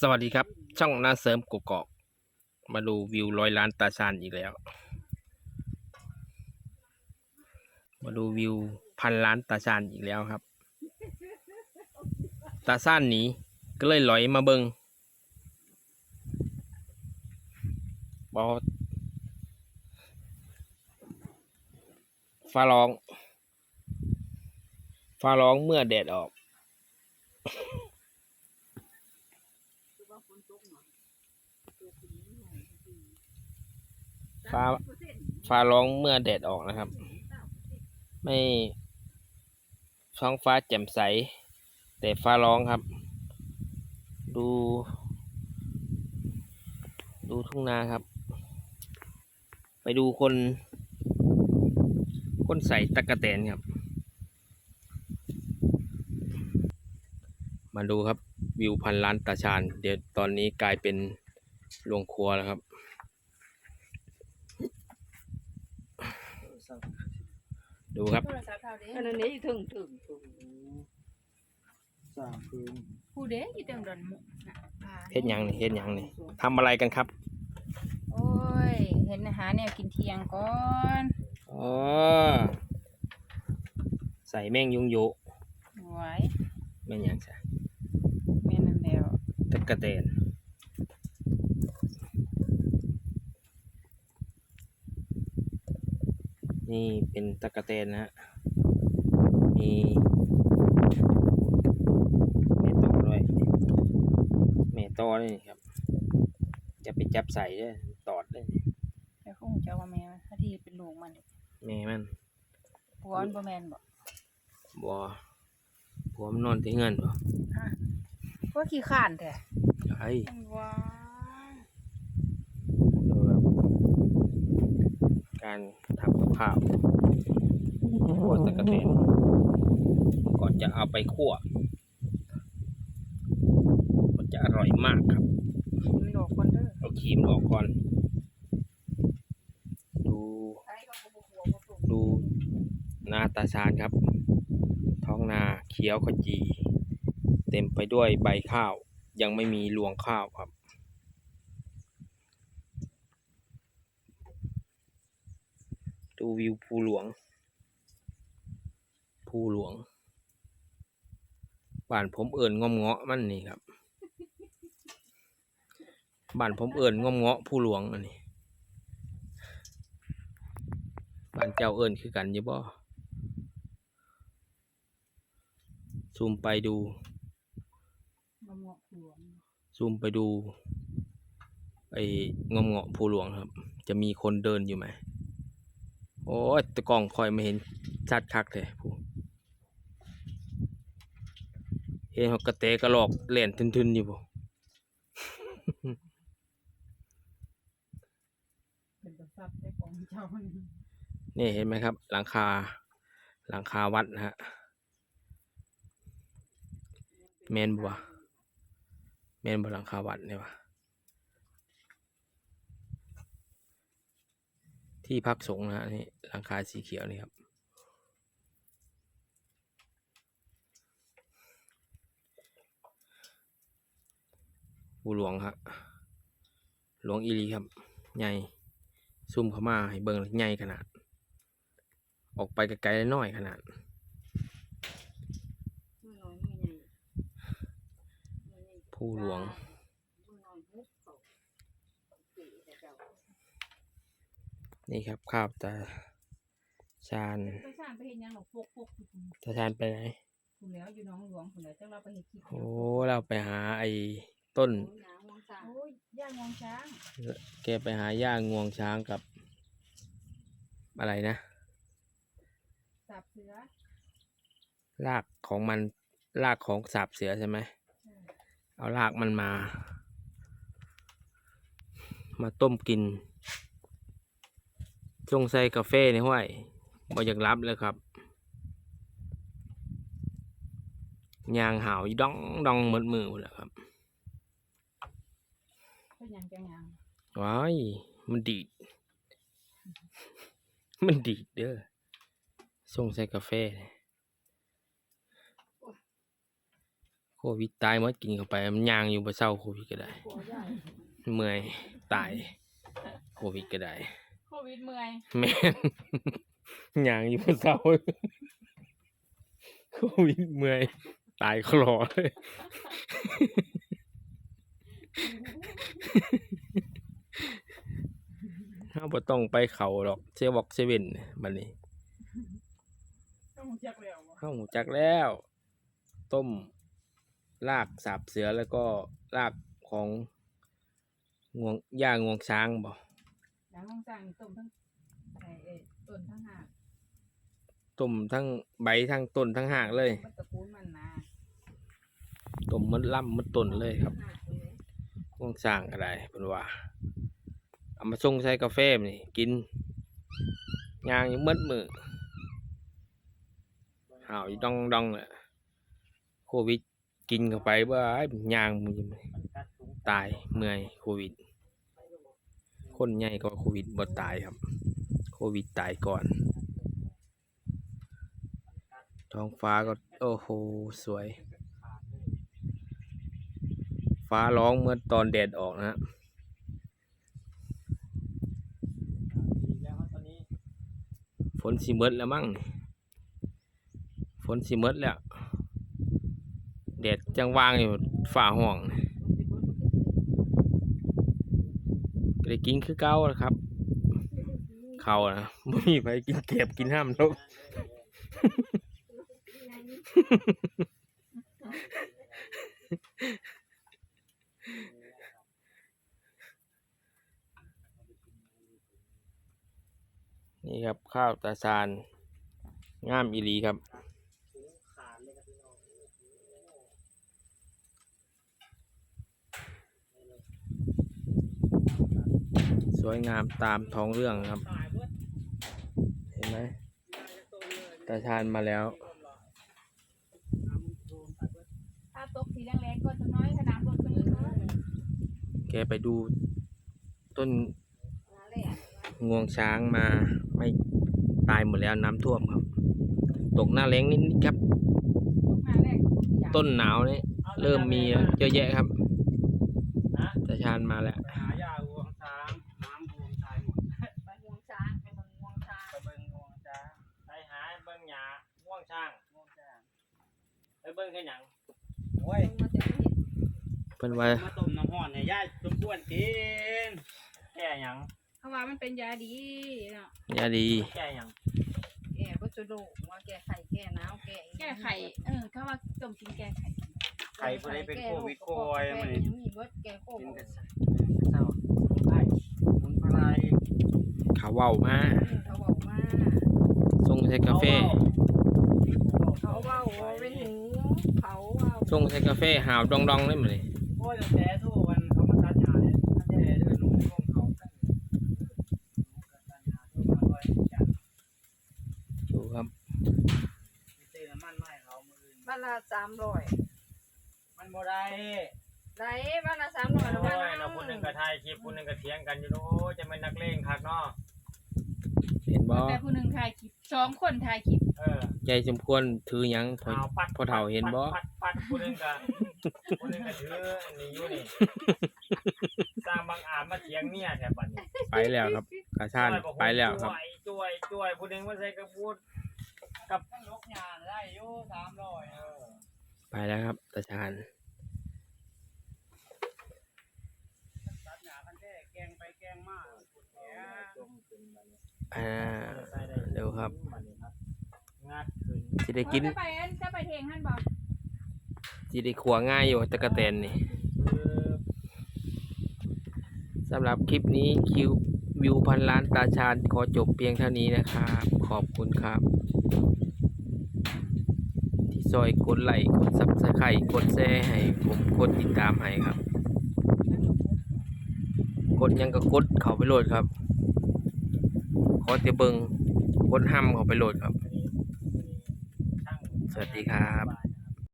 สวัสดีครับ ช่องน้าเสริมกกอก มาดูวิวร้อยล้านตาชานอีกแล้ว มาดูวิวพันล้านตาชานอีกแล้วครับ ตาชานหนีก็เลยลอยมาเบิงบอฟ้าร้อง ฟ้าร้องเมื่อแดดออก ฟ้าฟ้าร้องเมื่อแดดออกนะครับ ไม่ท้องฟ้าแจ่มใส แต่ฟ้าร้องครับ ดู ดูทุ่งนาครับ ไปดูคน คนใส่ตะกะแตนครับ มาดูครับวิวพันล้านตาชานเดี๋ยวตอนนี้กลายเป็นโรงครัวแล้วครับ ดูครับ โทรศัพท์เขาเด้อันนั้นนี่ถึงถึงถึงสร้างคืนผู้เด้อยู่เต็มดอนหมุกน่ะพาเฮ็ดหยังนี่เฮ็ดหยังนี่ทำอะไรกันครับ โอ้ย เห็นอาหารแนวกินเที่ยงก่อนอ๋อ ใส่แม่งยุงยุไหวแม่งหยังใส่แม่นั่นแล้วตะกะแตน นี่เป็นตะกะแตนนะฮะ มีแม่ตอด้วยแม่ตอด้วยนี่ครับ จะไปจับใส่ด้วยตอดด้วยแต่คงจะว่าแม่ถ้าที่เป็นลูกมันแม่มันผัวมันบ่แม่นบ่บัวผัวมันนอนที่เงินบ่ฮะพวกขี้ข้านแท้ไอ้ว้า ดูครับ การทำกับข้าวคั่วตะกะเตนก่อนจะเอาไปคั่วมันจะอร่อยมากครับมันดอกคนเด้อเอาครีมออกก่อนดูไอ้ก็บ่หัวบ่ตุ่มดูนาตาชานครับ ท้องนาเขียวขจี เต็มไปด้วยใบข้าว ยังไม่มีรวงข้าวครับ ดูวิวภูหลวง ภูหลวง บ้านผมเอิญงอมเงาะมันนี่ครับ บ้านผมเอิญงอมเงาะภูหลวงอันนี้ บ้านเจ้าเอิญคือกันอยี่บ่ซูมไปดูบ่เหมาะหลวงซูมไปดูไอ้งอมเงาะภูหลวงครับ จะมีคนเดินอยู่ไหมโอ้ยแตะกล้องคอยไม่เห็นชัดคักเลยผู้เห็นเขากระเตะกระหลอกเล่นทึนๆอยู่บ่เป็นกระซับได้องเจ้ามันนี่เห็นไหมครับ หลังคาหลังคาวัดนะฮะแมนบัวแมนบหลังคาวัดเนี่ยวะ ที่พักสงฆ์นะฮะนี่หลังคาสีเขียวนี่ครับ บูหลวงครับหลวงอีหลีครับ ใหญ่ ซุ่มเข้ามาให้เบิ่งเลยใหญ่ขนาด ออกไปไกลๆน้อยขนาดมือน้อยมือใหญ่มือใหญ่ผู้หลวง มือน้อยฮุบเขาปีแต่เจ้า นี่ครับข้าวตาชาญไปสร้างไปเฮ็ดหยังหรอกพกๆอยู่พุ่นตาชาญไปไหนพุ่นแล้วอยู่หน้องหลวงพุ่นแล้วจังเราไปเฮ็ดคลิปโอ้เราไปหาไอ้ต้นโอ้ยหนาวมองสางโอ้ยย่างงองช้างแกไปหาย่างวงช้างกับ อะไรนะสับเสือรากของมันรากของสาบเสือใช่ไหมเอารากมันมา มาต้มกิน จงใส่กาแฟในห้วยบ่อยากรับเลยครับยางหาวอยู่ดองดองมืดมือหมดแล้วครับเป็นหยังจังหยังว้ายมันดีด มันดีดเด้อส่งใส่กาแฟเนี่ยควิดตายหมดกินเข้าไป มันย่างอยู่บ่เศร้าโควิดก็ได้หัวใหญ่เมื่อยตาย โควิดก็ได้โค วิดเมื่อยแม่นย่างอยู่บ่เศร้าโควิดเมื่อยตายคลอเลยเฮาบ่ต้องไปเขาดอกเซเวอกเซเว่นบัดนี้ต้องจักแล้วบ่เฮาหูจักแล้ว ต้มลากสาบเสือแล้วก็ลากของงวงย่างวงช้างบ่ น้ำมังสั่งต้มทั้งไอ้เอ้ต้นทั้งหากต้มทั้งใบทั้งต้นทั้งหากเลยมันตระกูลมันนะต้มมันล่ำมันต้นเลยครับหากเลยวงช้างก็ได้เพิ่นว่าเอามาส่งใส่กาแฟนี่กินยางอยู่มืดมือห่าวอยู่ดองดองๆแหละโควิดกินเข้าไปบ่ไอ้ย่างมันตายเมื่อยโควิด คนใหญ่ก็โควิดบ่ตายครับ โควิดตายก่อน ท้องฟ้าก็โอ้โหสวย ฟ้าร้องเมื่อตอนแดดออกนะฮะแล้วครับตอนนี้ฝนสิหมดแล้วมั้งฝนสิหมดแล้วแดดจังวางอยู่ฝ่าห้องนี่ก็ ได้กินคือเก่าแล้วครับเขานะไม่มีไปกินเก็บกินห้ามแล้วนี่ครับข้าวตาซานงามอีหลีครับ ขาดเลยครับพี่น้อง สวยงามตามท้องเรื่องครับ เห็นไหมตาชานมาแล้ว ถ้าตกสีแรงๆก็จะน้อยขนาดรถคนอื่นเลยแกไปดูต้นงวงช้างมาไม่ตายหมดแล้วน้ำท่วมครับ ตกหน้าแรงนิดๆครับ ต้นหนาวนี่เริ่มมีเยอะแยะครับตาชานมาแล้วไปหายาวัวช้างน้ำบวมตายหมด ไปงวงช้างไปเบิ่งงวงช้าง ไปเบิ่งวัวช้างไปหาเบิ่งหญ้าง่วงช้างง่วงช้างไป เบิ่งแค่หยังโอ้ยลงมาจากที่เพิ่นว่ามาต้มน้ำห้อนให้ยายสมควรกินแก่หยังเขาว่ามันเป็นยาดีเนาะยาดีแก่หยังแก่ก็จะโดกว่าแก่ไข่แก่หนาวแก่อีแก้ไขเออเขาว่าต้มกินแก้ไขไข่ผู้ใดเป็นโควิดโคอยแก่มายันี่งมีเบิดแก่โคกินวิดแต่เศร้าไข่มุนไพรเขาเว้ามาเขาบอกว่าส่งใส่กาแฟเขาเว่าเป็นหู เขาเว่าส่งใส่กาแฟหาวดองๆได้หมดเลยโอ้ยแต่แต่ทุกวันเขามาตัดหญ้าเนี่ยตัดแย่เดินลงลงเขากันตัดหญ้าทุกวันเลยจัดดูครับไปซื้อน้ำมันมาให้เขามืออื่นบ้านละสามร้อยมันบ่ได้ได้บ้านละสามร้อยแล้วโอ้บ้านยละเราพูดหนึ่งก็ถ่ายคลิปพูดหนึ่งก็เถียงกันอยู่โอ้ยจะเป็นนักเลงคักเนาะเห็นบ่แต่ผู้หนึ่งถ่ายคลิปสองคนถ่ายคลิป เออใจสมควรถือหยังพอ เอาปัดพอเฒ่าเห็นบ่ ปัดปัดพูดหนึ่งก็พูดหนึ่งก็ถือนี่อยู่นี่สร้างบางอาจมาเถียงเมียแถวบัดนี้ไปแล้วครับตาชานไปแล้วครับช่วยช่วยพูดหนึ่งมาใส่กระพูดกับนกยางได้อยู่สามร้อยเออไปแล้วครับตาชานตัดหญ้าคันแท้แกงไปแกงมาแกงอ่า เดี๋ยวครับ งัดขึ้นสิได้กินจะไปอันจะไปเทงท่านบอกสิได้ขัวง่ายอยู่ตะกะแตนนี่คือสำหรับคลิปนี้คิววิวพันล้านตาชาญขอจบเพียงเท่านี้นะครับ ขอบคุณครับ ที่ซอยกดไลค์กดซับสไครต์กดแชร์ให้ผมกดติดตามให้ครับ กดหยังก็กดเข้าไปโหลดครับ ขอแต่เบิงกดห้ำเข้าไปโหลดครับช่างส วัสดีครับ